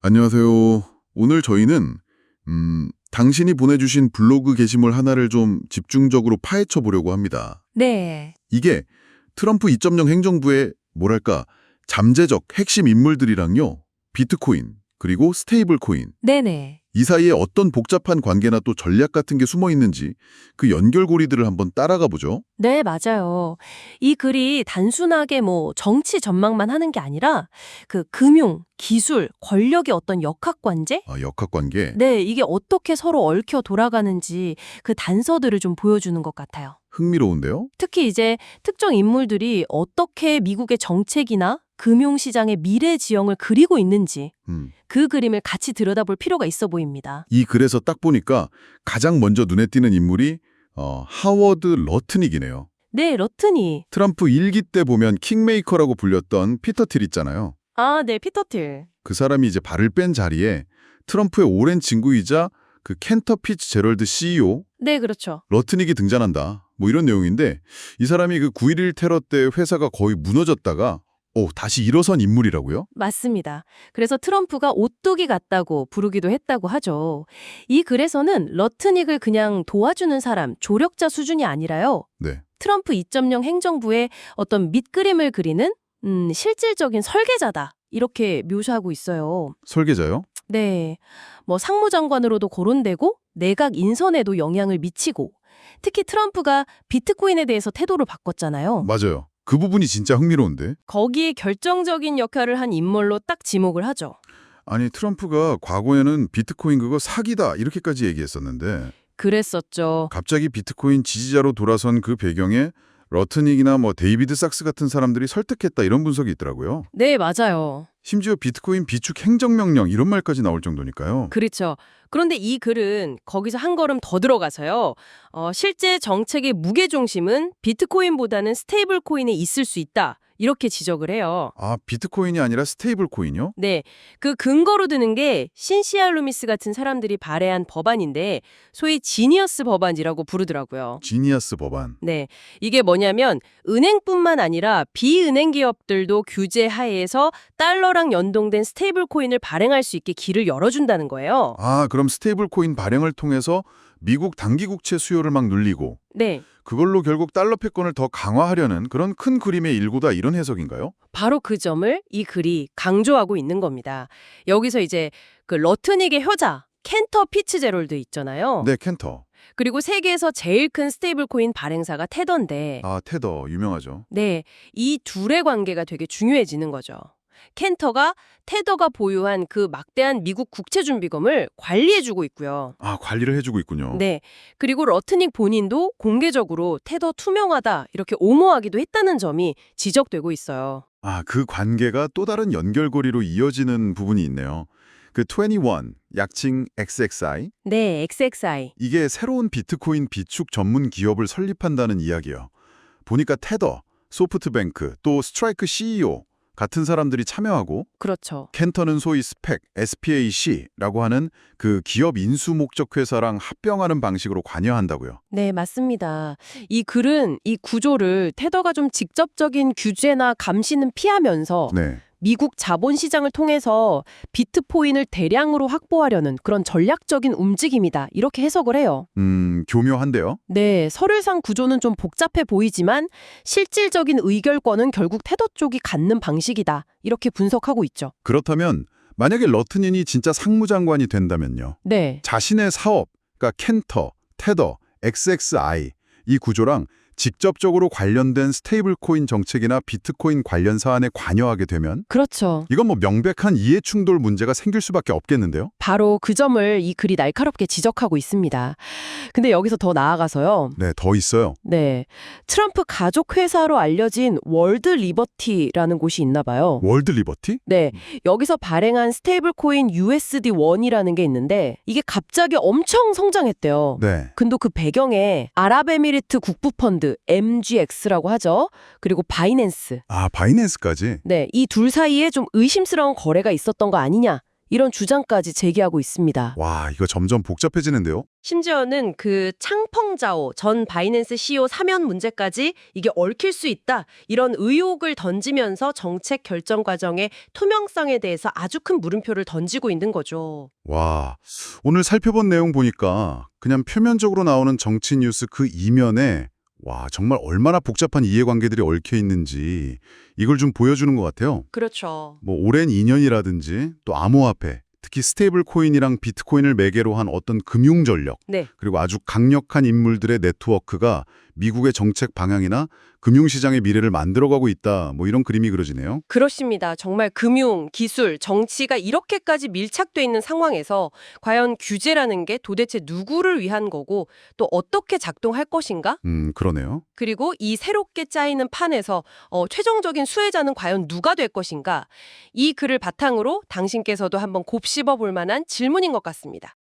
안녕하세요. 오늘 저희는 음, 당신이 보내주신 블로그 게시물 하나를 좀 집중적으로 파헤쳐 보려고 합니다. 네. 이게 트럼프 2.0 행정부의 뭐랄까 잠재적 핵심 인물들이랑요. 비트코인 그리고 스테이블 코인 네네. 이 사이에 어떤 복잡한 관계나 또 전략 같은 게 숨어 있는지 그 연결고리들을 한번 따라가 보죠. 네, 맞아요. 이 글이 단순하게 뭐 정치 전망만 하는 게 아니라 그 금융, 기술, 권력의 어떤 역학관계? 아, 역학관계. 네, 이게 어떻게 서로 얽혀 돌아가는지 그 단서들을 좀 보여주는 것 같아요. 흥미로운데요? 특히 이제 특정 인물들이 어떻게 미국의 정책이나 금융시장의 미래 지형을 그리고 있는지 음. 그 그림을 같이 들여다볼 필요가 있어 보입니다. 이 글에서 딱 보니까 가장 먼저 눈에 띄는 인물이 어, 하워드 러트닉이네요. 네, 러튼이. 트럼프 일기 때 보면 킹메이커라고 불렸던 피터 틸 있잖아요. 아, 네, 피터 틸. 그 사람이 이제 발을 뺀 자리에 트럼프의 오랜 친구이자 그 켄터 피츠 제럴드 CEO 네, 그렇죠. 러트닉이 등장한다. 뭐 이런 내용인데 이 사람이 그 9.11 테러 때 회사가 거의 무너졌다가 오, 다시 일어선 인물이라고요? 맞습니다. 그래서 트럼프가 오뚜기 같다고 부르기도 했다고 하죠. 이 글에서는 러트닉을 그냥 도와주는 사람, 조력자 수준이 아니라요. 네. 트럼프 2.0 행정부의 어떤 밑그림을 그리는 음, 실질적인 설계자다. 이렇게 묘사하고 있어요. 설계자요? 네. 뭐 상무장관으로도 거론되고 내각 인선에도 영향을 미치고 특히 트럼프가 비트코인에 대해서 태도를 바꿨잖아요. 맞아요. 그 부분이 진짜 흥미로운데. 거기에 결정적인 역할을 한 인물로 딱 지목을 하죠. 아니 트럼프가 과거에는 비트코인 그거 사기다 이렇게까지 얘기했었는데 그랬었죠. 갑자기 비트코인 지지자로 돌아선 그 배경에 러트닉이나 뭐 데이비드 sak스 같은 사람들이 설득했다 이런 분석이 있더라고요. 네, 맞아요. 심지어 비트코인 비축 행정명령 이런 말까지 나올 정도니까요. 그렇죠. 그런데 이 글은 거기서 한 걸음 더 들어가서요. 어, 실제 정책의 무게중심은 비트코인보다는 스테이블 코인에 있을 수 있다. 이렇게 지적을 해요. 아 비트코인이 아니라 스테이블 코인이요? 네, 그 근거로 드는 게 신시아 루미스 같은 사람들이 발의한 법안인데 소위 지니어스 법안이라고 부르더라고요. 지니어스 법안. 네, 이게 뭐냐면 은행뿐만 아니라 비은행 기업들도 규제 하에서 달러랑 연동된 스테이블 코인을 발행할 수 있게 길을 열어준다는 거예요. 아 그럼 스테이블 코인 발행을 통해서 미국 단기 국채 수요를 막 늘리고 네, 그걸로 결국 달러 패권을 더 강화하려는 그런 큰 그림의 일부다 이런 해석인가요? 바로 그 점을 이 글이 강조하고 있는 겁니다. 여기서 이제 그 러트닉의 효자 켄터 피츠제롤드 있잖아요. 네 켄터. 그리고 세계에서 제일 큰 스테이블 코인 발행사가 테더인데 아 테더 유명하죠. 네, 이 둘의 관계가 되게 중요해지는 거죠. 켄터가 테더가 보유한 그 막대한 미국 국채 준비금을 관리해주고 있고요. 아 관리를 해주고 있군요. 네, 그리고 러트닉 본인도 공개적으로 테더 투명하다 이렇게 옹호하기도 했다는 점이 지적되고 있어요. 아, 그 관계가 또 다른 연결고리로 이어지는 부분이 있네요. 그 21, 약칭 XXI, 네, XXI. 이게 새로운 비트코인 비축 전문 기업을 설립한다는 이야기예요. 보니까 테더, 소프트뱅크, 또 스트라이크 CEO 같은 사람들이 참여하고 그렇죠. 켄터는 소위 스펙, SPAC라고 하는 그 기업 인수 목적 회사랑 합병하는 방식으로 관여한다고요. 네, 맞습니다. 이 글은 이 구조를 테더가 좀 직접적인 규제나 감시는 피하면서 네. 미국 자본 시장을 통해서 비트코인을 대량으로 확보하려는 그런 전략적인 움직임이다. 이렇게 해석을 해요. 음, 교묘한데요. 네, 서류상 구조는 좀 복잡해 보이지만 실질적인 의결권은 결국 테더 쪽이 갖는 방식이다. 이렇게 분석하고 있죠. 그렇다면 만약에 러트닌이 진짜 상무장관이 된다면요. 네. 자신의 사업, 그러니까 켄터, 테더, XXI 이 구조랑 직접적으로 관련된 스테이블 코인 정책이나 비트코인 관련 사안에 관여하게 되면 그렇죠. 이건 뭐 명백한 이해 충돌 문제가 생길 수밖에 없겠는데요. 바로 그 점을 이 글이 날카롭게 지적하고 있습니다. 근데 여기서 더 나아가서요. 네, 더 있어요. 네. 트럼프 가족 회사로 알려진 월드 리버티라는 곳이 있나 봐요. 월드 리버티? 네. 여기서 발행한 스테이블 코인 USD1이라는 게 있는데 이게 갑자기 엄청 성장했대요. 네. 근데 그 배경에 아랍에미리트 국부펀드 MGX라고 하죠. 그리고 바이낸스. 아, 바이낸스까지. 네, 이 둘 사이에 좀 의심스러운 거래가 있었던 거 아니냐. 이런 주장까지 제기하고 있습니다. 와, 이거 점점 복잡해지는데요? 심지어는 그 창펑자오 전 바이낸스 CEO 사면 문제까지 이게 얽힐 수 있다. 이런 의혹을 던지면서 정책 결정 과정의 투명성에 대해서 아주 큰 물음표를 던지고 있는 거죠. 와, 오늘 살펴본 내용 보니까 그냥 표면적으로 나오는 정치 뉴스 그 이면에 와, 정말 얼마나 복잡한 이해관계들이 얽혀 있는지 이걸 좀 보여주는 것 같아요. 그렇죠. 뭐 오랜 인연이라든지 또 암호화폐, 특히 스테이블 코인이랑 비트코인을 매개로 한 어떤 금융 전력, 네. 그리고 아주 강력한 인물들의 네트워크가 미국의 정책 방향이나 금융시장의 미래를 만들어가고 있다. 뭐 이런 그림이 그려지네요. 그렇습니다. 정말 금융, 기술, 정치가 이렇게까지 밀착돼 있는 상황에서 과연 규제라는 게 도대체 누구를 위한 거고 또 어떻게 작동할 것인가? 음, 그러네요. 그리고 이 새롭게 짜이는 판에서 어, 최종적인 수혜자는 과연 누가 될 것인가? 이 글을 바탕으로 당신께서도 한번 곱씹어 볼 만한 질문인 것 같습니다.